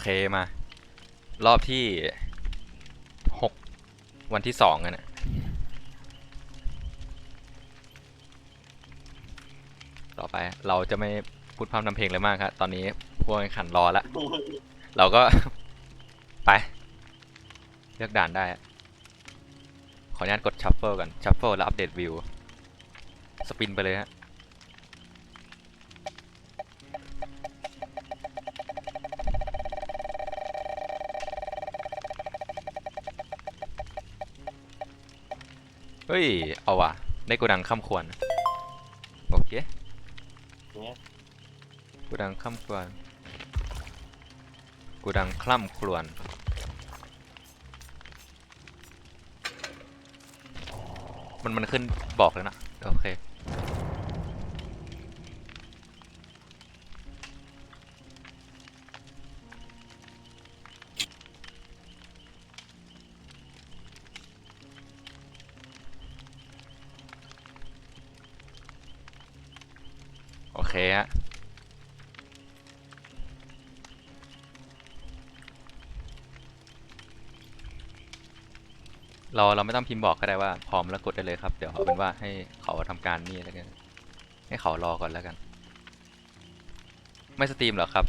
เคมา รอบที่หกวันที่สองกันนะต่อไปเราจะไม่พูดพร่ำทำเพลงเลยมากครับ ตอนนี้พวกขันรอแล้วเราก็ ไป เลือกด่านได้ ขออนุญาตกดชัฟเฟิลกันชัฟเฟิลแล้วอัปเดตวิว สปินไปเลยฮะ ฮ้ย เอาว่ะได้กูดังข้ามควรโอเคเนี่ยกูดังข้ามควรกูดังคล่ำครวนมันมันขึ้นบอกเลยนะ โอเค เคฮะเราเราไม่ต้องพิมพ์บอกก็ได้ว่าพร้อมแล้วกดได้เลยครับเดี๋ยวเอาเป็นว่าให้เขาทำการนี่แล้วกันให้เขารอก่อนแล้วกัน ไม่สตรีมหรอครับ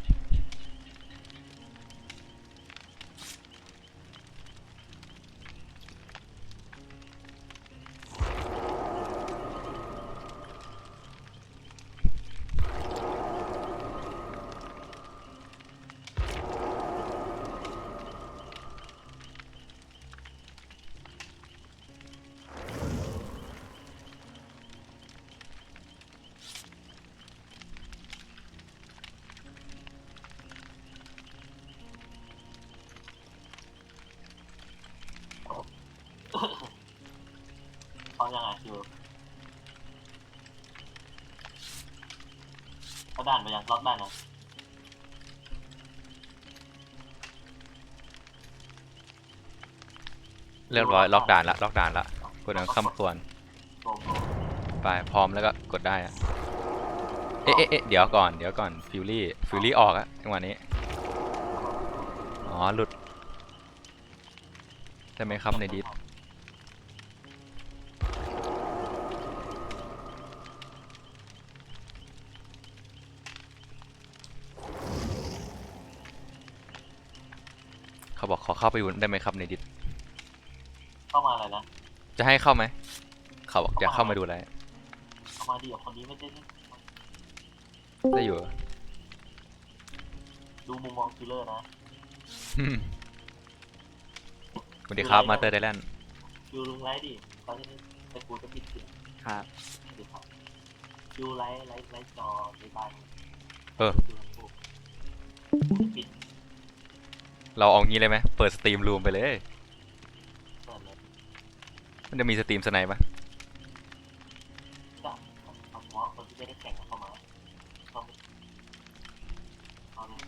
ยังไงคิวเขาด่านไปยังล็อกด่านนะเรียบร้อยล็อกด่านละล็อกด่านละกดดังข้ามควรโกงโกงไปพร้อมแล้วก็กดได้อะเอ๊ะเอ๊ะเอ๊ะเดี๋ยวก่อนเดี๋ยวก่อนฟิวลี่ฟิวลี่ออกอะจังหวะนี้อ๋อหลุดใช่ไหมครับในดิส เขาบอกขอเข้าไปดูได้ไหมครับในดิสเข้ามาอะไรนะ จะให้เข้าไหม เขาบอกจะเข้ามาดูอะไรเข้ามาดีกับคนนี้ไม่ได้นี่ได้อยู่ดูมุมมองคิลเลอร์นะสวัสดีครับมาเตอร์ไดแลนด์คิวลุงไลท์ดิตอนนี้แต่กูจะปิดเสียงครับดิครับคิวไลท์ไลท์ไลท์จอในบ้านเออ ดูทั้งคู่ปิด เราเอางี้เลยไหมเปิดสตรีมรูมไปเลยเปิดเลยมันจะมีสตรีมสไนป์ปะก็เอาเฉพาะคนที่ไม่ได้แข่งเข้ามาเข้าไปเอาเลย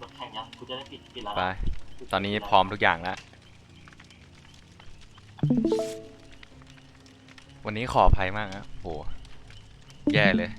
กดแข่งยังกูจะได้ปิดปิดแล้วไปนะตอนนี้พร้อมทุกอย่างแล้ว วันนี้ขออภัยมากนะโห แย่เลย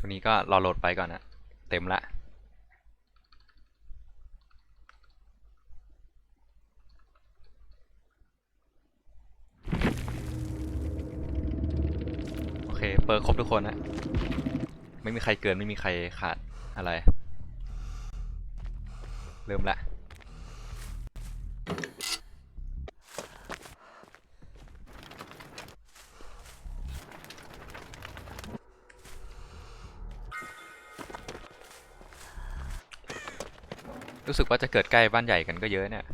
ช่วงนี้ก็รอโหลดไปก่อนนะเต็มละโอเคเปิดครบทุกคนนะไม่มีใครเกินไม่มีใครขาดอะไร เริ่มละ สึกว่าจะเกิดใกล้บ้านใหญ่กันก็เยอะเนี่ย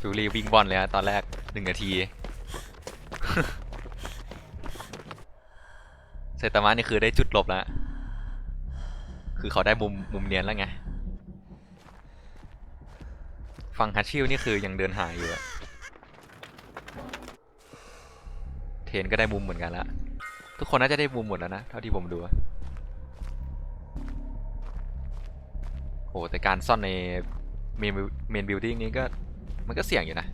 ฟิวรีวิ่งบอลเลยฮะตอนแรกหนึ่งนาทีเซตามะนี่คือได้จุดหลบแล้ว คือเขาได้มุมมุมเนียนแล้วไง ฝั่งฮัตชิลนี่คือยังเดินหายอยู่อะเทนก็ได้มุมเหมือนกันละทุกคนน่าจะได้มุมหมดแล้วนะ เท่าที่ผมดูอะ โอ้แต่การซ่อนในเมนเมนบิลดิ้งนี้ก็มันก็เสี่ยงอยู่นะ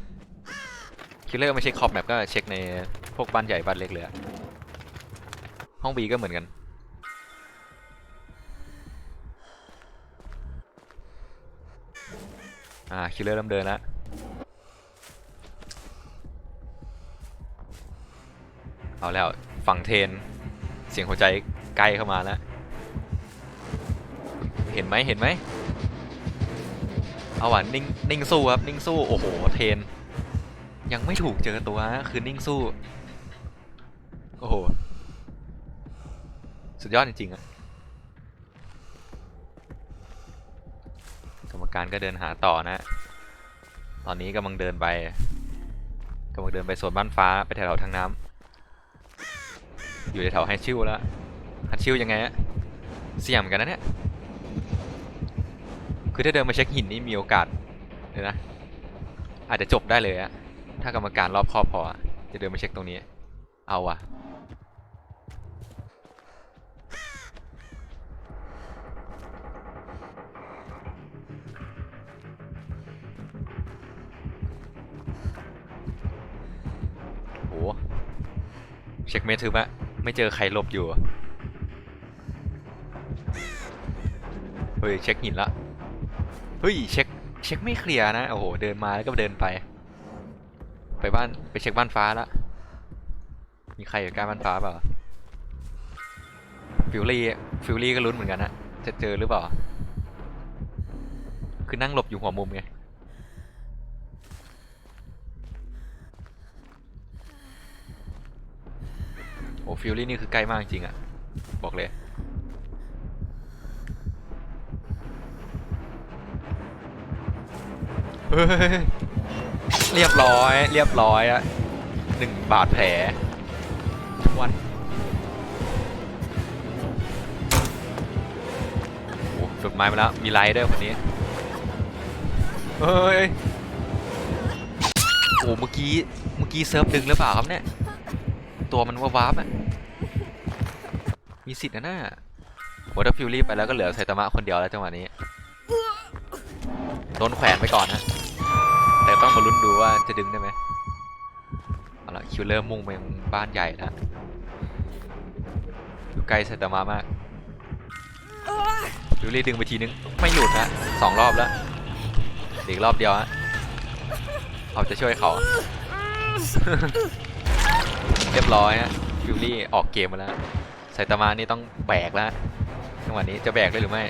คิลเลอร์ไม่ใช่คอปแมปก็เช็คในพวกบ้านใหญ่บ้านเล็กเลยอะห้องบีก็เหมือนกัน อ่า คิลเลอร์เริ่มเดินแล้วเอาแล้วฝั่งเทน เสียงหัวใจใกล้เข้ามาแล้ว เห็นไหมเห็นไหม เอาว่ะนิ่งนิ่งสู้ครับนิ่งสู้โอ้โหเทน ยังไม่ถูกเจอตัวฮะคือนิ่งสู้ โอ้โห สุดยอดจริงๆอะกรรมการก็เดินหาต่อนะ ตอนนี้กำลังเดินไปกำลังเดินไปโซนบ้านฟ้าไปแถวทางน้ำอยู่ในแถวไฮชิลแล้วฮัตชิลยังไงอะเสี่ยงเหมือนกันนะเนี่ย คือถ้าเดินมาเช็คหินนี่มีโอกาสเลยนะอาจจะจบได้เลยอะถ้ากรรมการรอบคอบพอจะเดินมาเช็คตรงนี้ เอาอะโหเช็คเมทึบอะไม่เจอใครหลบอยู่เฮ้ยเช็คหินละ เฮ้ยเช็คเช็คไม่เคลียร์นะโอ้โหเดินมาแล้วก็เดินไป ไปบ้านไปเช็คบ้านฟ้าละมีใครอยู่ใกล้บ้านฟ้าเปล่าฟิวลี่ฟิวลี่ก็ลุ้นเหมือนกันนะจะเจอหรือเปล่าคือนั่งหลบอยู่หัวมุมไงโอ้ฟิลลี่นี่คือใกล้มากจริงอะบอกเลย เฮ้ยเรียบร้อย เรียบร้อยอะหนึ่งบาดแผลทวนโอ้สุดไม้มาแล้ว มีไลท์ด้วยคนนี้ เฮ้ย โอ้เมื่อกี้ เมื่อกี้เซิร์ฟดึงหรือเปล่าครับเนี่ย ตัวมันวาบๆอะมีสิทธิ์นะน่าโอ้ถ้าฟิวรี่ไปแล้วก็เหลือไซตามะคนเดียวแล้วจังหวะนี้ โดนแขวนไปก่อนนะ ต้องมาลุ้นดูว่าจะดึงได้ไหมเอาละคิวเลอร์มุ่งไปบ้านใหญ่แล้วอยู่ใกล้ไซตามะมากฟิวรี่ดึงไปทีนึง ไม่หลุดนะสองรอบแล้วอีกรอบเดียวฮะเอาจะช่วยเขา เรียบร้อยฮะฟิวรี่ออกเกมมาแล้วไซตามะนี่ต้องแบกแล้วจังหวะนี้จะแบกได้หรือไม่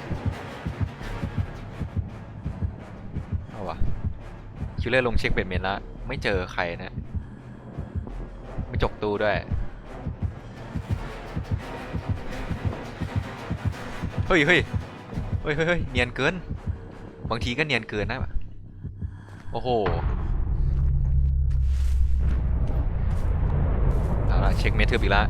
คิวเลอร์ลงเช็คเป็นเมนแล้ว ไม่เจอใครนะ ไม่จกตู้ด้วย เฮ้ยเฮ้ยเฮ้ยเฮ้ยเนียนเกิน บางทีก็เนียนเกินนะ โอ้โหเอาละเช็คเมทึบอีกแล้ว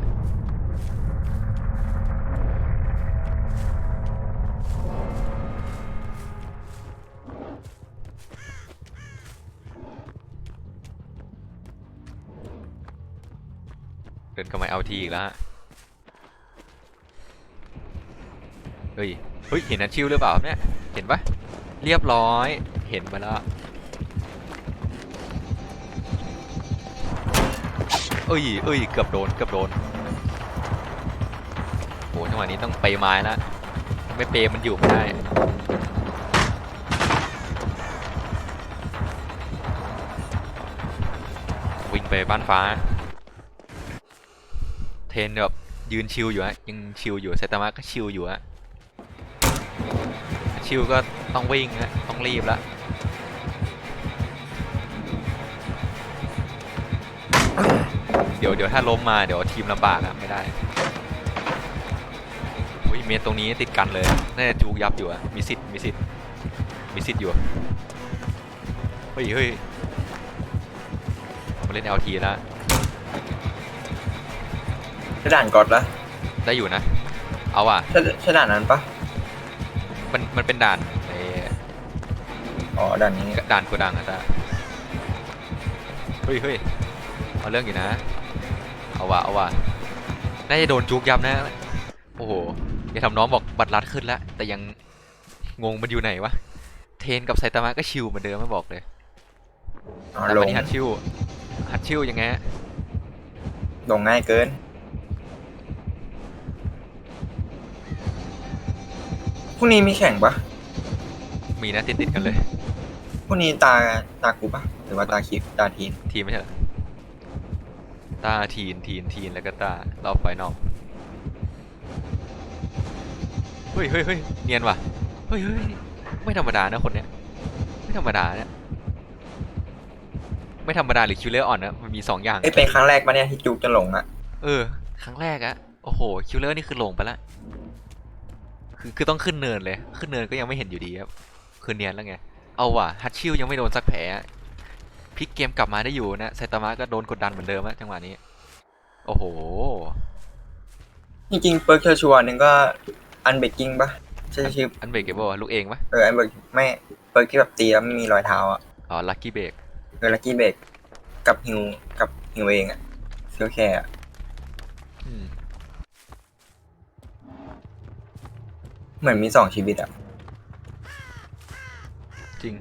เดินกลับมาเอาทีอีกแล้วฮะเฮ้ย เฮ้ย เห็นนันชิวหรือเปล่าเนี่ย เห็นปะเรียบร้อย เห็นมาแล้ว เอ้ยเอ้ย เกือบโดน เกือบโดนโหจังหวะนี้ต้องไปไม้แล้ว ไม่เปมันอยู่ไม่ได้ วิ่งไปบ้านฟ้า เทนแบบยืนชิลอยู่ฮะยังชิลอยู่ไซตามะก็ชิลอยู่ฮะชิลก็ต้องวิ่งฮะต้องรีบละเดี๋ยวเดี๋ยวถ้าล้มมาเดี๋ยวทีมลำบากอะไม่ได้อุ้ยเมตตรงนี้ติดกันเลยน่าจะจูกยับอยู่อะมีสิทธิ์มีสิทธิ์มีสิทธิ์อยู่เฮ้ยเฮ้ยมมาเล่น LT แล้ว ใช่ด่านกดละได้อยู่นะ เอาว่ะ ใช่ใช่ด่านนั้นปะมันมันเป็นด่านในอ๋อด่านนี้ด่านโกดังอะจ้ะเฮ้ยเฮ้ยเอาเรื่องอยู่นะ เอาว่ะเอาว่ะน่าจะโดนจุกยับนะ โอ้โหอย่าทำน้องบอกบัตรลัดขึ้นแล้ว แต่ยังงงมันอยู่ไหนวะ เทนกับไซตามะก็ชิวเหมือนเดิมไม่บอกเลยอ๋อแต่ลวันงนี้ฮัตชิวฮัตชิวยังไงฮะลงง่ายเกิน พรุ่งนี้มีแข่งปะมีนะติดติดๆกันเลย พรุ่งนี้ตาตากูปะหรือว่าตาคิดตาทีนทีมไม่ใช่เหรอตาทีนทีนทีนแล้วก็ตารอบไฟนอลเฮ้ยเฮ้ยเฮ้ยเนียนว่ะเฮ้ยเฮ้ยไม่ธรรมดานะคนเนี้ย ไม่ธรรมดาเนี่ยไม่ธรรมดาหรือคิวเลอร์อ่อนนะมันมีสองอย่าง เอ้ยเป็นครั้งแรกปะเนี่ยที่จุกจะหลงอะ เออ ครั้งแรกอะโอ้โห คิวเลอร์นี่คือลงไปละ คือคือต้องขึ้นเนินเลย ขึ้นเนินก็ยังไม่เห็นอยู่ดีครับ คือเนียนแล้วไง เอาว่ะฮัตชิลยังไม่โดนสักแผลอะพลิกเกมกลับมาได้อยู่นะไซตามะก็โดนกดดันเหมือนเดิมอะจังหวะนี้ โอ้โห จริงๆเปิร์กชัวร์ๆหนึ่งก็อันเบกกิ้งปะใช่ชื่ออันเบรกเกเบิลลูกเองปะเอออันเบกไม่เปิร์กที่แบบตีแล้วไม่มีรอยเท้าอะอ๋อลัคกี้เบรกเออลักกี้เบกกับฮิวกับฮิวเองอะเซลแคร์อะอืม เหมือนมีสองชีวิตอะจริง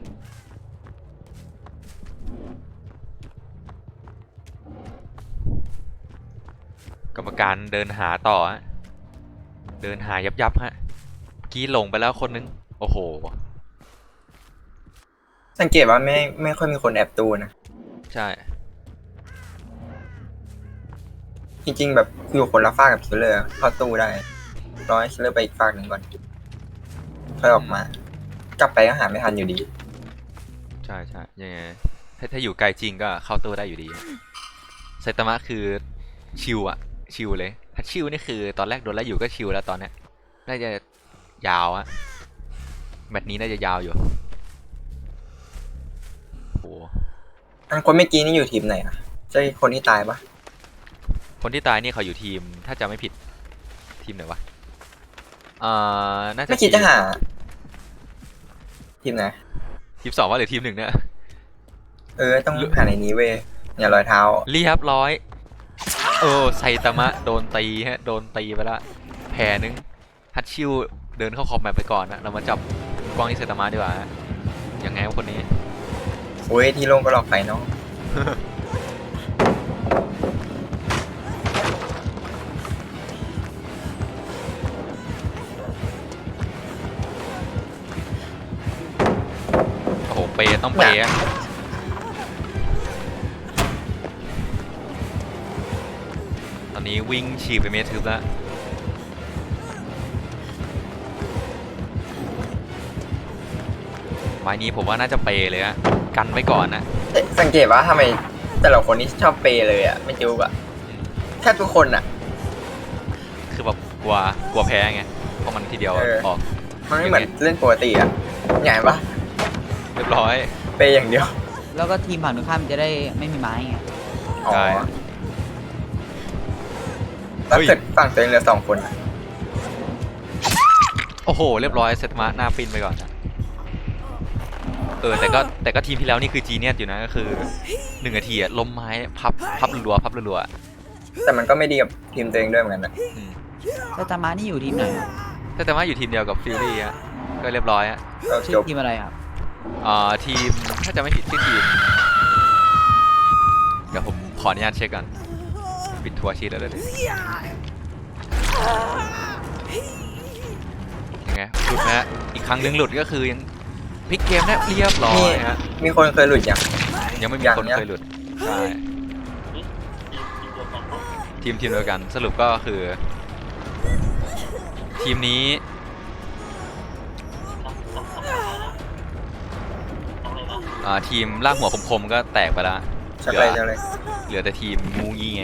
กรรมการเดินหาต่อฮะเดินหายับยับๆฮะเมื่อกี้หลงไปแล้วคนนึง โอ้โห สังเกตว่าไม่ไม่ค่อยมีคนแอบตูนะ ใช่ จริงๆ แบบอยู่คนละฝากกับคิลเลอร์เข้าตู้ได้รอให้คิลเลอร์ไปอีกฝากหนึ่งก่อน ค่อยออกมา กลับไปก็หาไม่ทันอยู่ดี ใช่ใช่ยังไงถ้าถ้าอยู่ไกลจริงก็เข้าตัวได้อยู่ดีไซตามะคือชิวอะชิวเลย ถ้าชิวนี่คือตอนแรกโดนไล่อยู่ก็ชิวแล้วตอนเนี้ยน่าจะยาวอะแมตช์นี้น่าจะยาวอยู่โหอันคนเมื่อกี้นี่อยู่ทีมไหนอะใช่คนที่ตายปะคนที่ตายนี่เขาอยู่ทีม ถ้าจะไม่ผิดทีมไหนวะอ่าน่าจะไม่คิดจะหา ทีมไหนทีมสองว่าหรือทีมหนึ่งเนี่ย เออ ต้องหาในนี้เว้ยอย่ารอยเท้า เรียบร้อย โอ้ไซตามะโดนตีฮะ โดนตีไปละ แผลนึง ฮัตชิวเดินเข้าคอมแมปไปก่อนนะ เรามาจับกล้องที่ไซตามะดีกว่าฮะยังไงวะคนนี้โอ้ยที่โล่งก็หลอกไปเนาะ ย์ต้องเปย์อะตอนนี้วิ่งฉีกไปเมตรทึบแล้วไม้นี้ผมว่าน่าจะเปย์เลยฮะกันไว้ก่อนนะเอ๊ะสังเกตว่าทำไมแต่ละคนนี่ชอบเปย์เลยอะ ไม่จุกอะอืมแทบทุกคนอะ คือแบบกลัวกลัวแพ้ไงเพราะมันทีเดียวเออ ออก มันไม่เหมือนเล่นปกติอะใหญ่ปะเรียบร้อย เปย์อย่างเดียวแล้วก็ทีมฝั่งตรงข้ามจะได้ไม่มีไม้ไงอ๋อใช่แล้วเฮ้ยเกิดฝั่งตัวเองเหลือสองคนอะโอ้โห เรียบร้อยเซตมาหน้าปินไปก่อนนะเออแต่ก็แต่ก็ทีมที่แล้วนี่คือจีเนียสอยู่นะก็คือหนึ่งนาทีอะล้มไม้พับพับรัวๆพับรัวๆอะแต่มันก็ไม่ดีกับทีมตัวเองด้วยเหมือนกันนะอืมแล้วตามานี่อยู่ทีมไหนครับแต่แต่ว่าอยู่ทีมเดียวกับฟิลลี่อะก็เรียบร้อยอะก็ชื่จอบทีมอะไรครับอ่า ทีมถ้าจะไม่ผิดชื่อทีม เดี๋ยวผมขออนุญาตเช็คกันปิดทัวร์ชีตแล้วเลยยังไงหลุดนะฮะอีกครั้งหนึงหลุดก็คือยังพลิกเกมได้เรียบร้อยฮะมีคนเคยหลุดอย่างยังไม่มียังคนเนี่ยเคยหลุดใช่นี่ทีมทีมเดียวกันปะทีมทีมเดียวกันสรุปก็คือ ทีมนี้ อะไรนะอ่าทีมลากหัวคมๆก็แตกไปละชักเลยชักเลยเหลือแต่ทีมงูงี้แง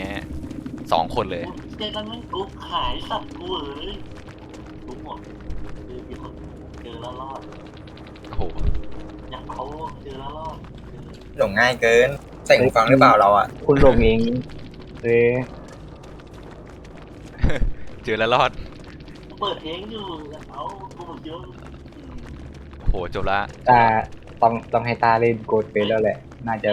สองคนเลย เจอกันแม่งกุ๊กขายสัตว์กูเอ้ยรู้หมดคือมีคนเจอแล้วรอด โอ้โห อยากเขาเจอแล้วรอดเจอหลงง่ายเกิน ใส่หูฟังหรือเปล่าเราอะ คุณหลงเองเอ้ยเจอแล้วรอด เปิดเพลงอยู่แล้วเอากูบอกเยอะโอ้โหจบละ ตา ต้องต้องให้ตาเล่นโกดเป็นแล้วแหละ น่าจะ